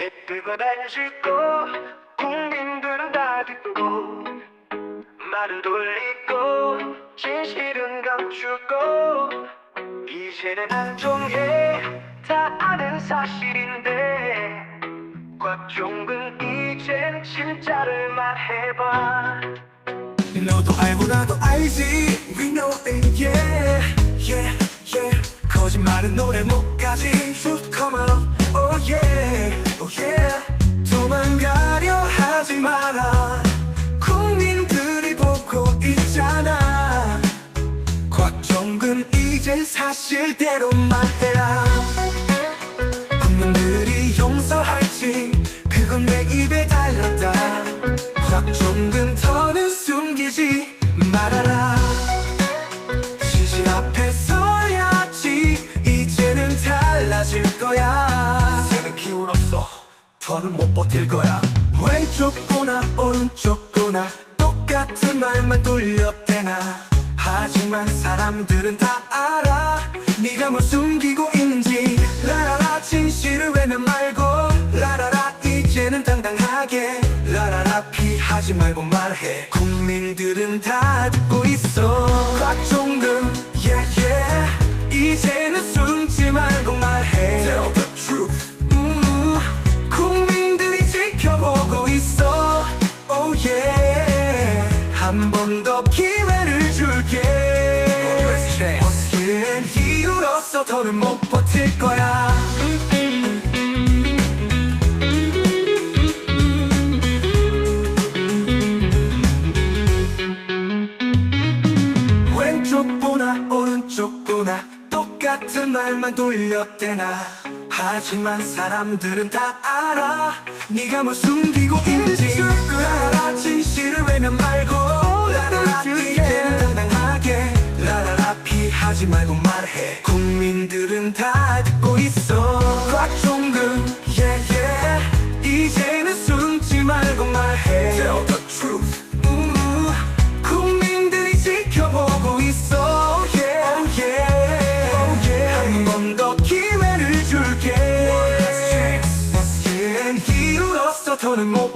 햇빛과 달짓고 국민들은 다 듣고 말을 돌리고 진실은 감추고 이제는 한종해 다 아는 사실인데 곽종근 이젠 진짜를 말해봐. 너도 알고 나도 알지. We know it yeah yeah yeah. 거짓말은 노래 목까지 마라. 국민들이 보고 있잖아. 곽정근 이젠 사실대로 말해라. 국민들이 용서할지 그건 내 입에 달렸다. 곽종근 더는 숨기지 말아라. 진실 앞에 서야지 이제는 달라질 거야. 새는 기울었어. 더는 못 버틸 거야 왼쪽 보나 오른쪽 보나. 똑같은 말만 돌려대나. 하지만 사람들은 다 알아. 네가 뭘 숨기고 있는지. 라라라 진실을 외면 말고. 라라라 이제는 당당하게. 라라라 피하지 말고 말해. 국민들은 다 듣고 있어 한 번 더 기회를 줄게. 어떻게든 이유로서 더는 못 버틸 거야. 똑같은 말만 돌려대나. 하지만 사람들은 다 알아. 네가 뭘 숨기고 있는지. 라라 하지 말고 말해. 국민들은 다 듣고 있어. 곽종근 yeah yeah. 이제는 숨지 말고 말해. Tell the truth. 음, 국민들이 지켜보고 있어. Oh, oh. 한 번 더 기회를 줄게. 못